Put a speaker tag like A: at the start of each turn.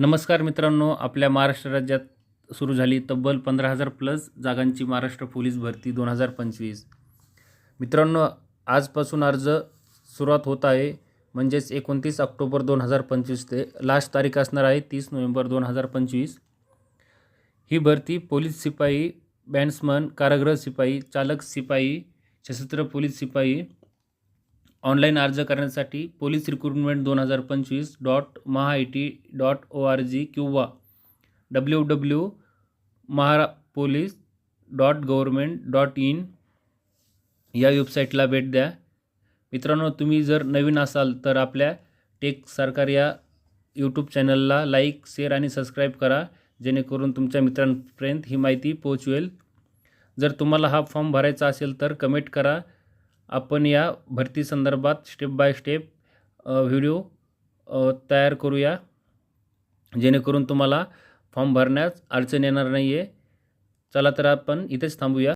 A: नमस्कार मित्रांनो आपल्या महाराष्ट्र राज्यात सुरू झाली तब्बल पंधरा हजार प्लस जागांची महाराष्ट्र पोलीस भरती दोन हजार पंचवीस. मित्रांनो आजपासून अर्ज सुरुवात होत आहे. म्हणजेच एकोणतीस ऑक्टोबर दोन हजार पंचवीस ते लास्ट तारीख असणार आहे तीस नोव्हेंबर दोन हजार पंचवीस. ही भरती पोलीस शिपाई बँड्समन कारागृह शिपाई चालक शिपाई सशस्त्र पोलीस शिपाई ऑनलाईन अर्ज करण्यासाठी पोलीस रिक्रुटमेंट दोन हजार पंचवीस dot Maha I T dot O R G किंवा डब्ल्यू डब्ल्यू महारा police dot government dot in या वेबसाईटला भेट द्या. मित्रांनो तुम्ही जर नवीन असाल तर आपल्या टेक सरकार या यूट्यूब चॅनलला लाईक शेअर आणि सबस्क्राईब करा जेणेकरून तुमच्या मित्रांपर्यंत ही माहिती पोहोचवेल. जर तुम्हाला हा फॉर्म भरायचा असेल तर कमेंट करा. आपण या भरती संदर्भात स्टेप बाय स्टेप व्हिडिओ तयार करूया. जेणेकरून तुम्हाला फॉर्म भरण्यास अडचण येणार नाही आहे चला तर आपण इथेच थांबूया.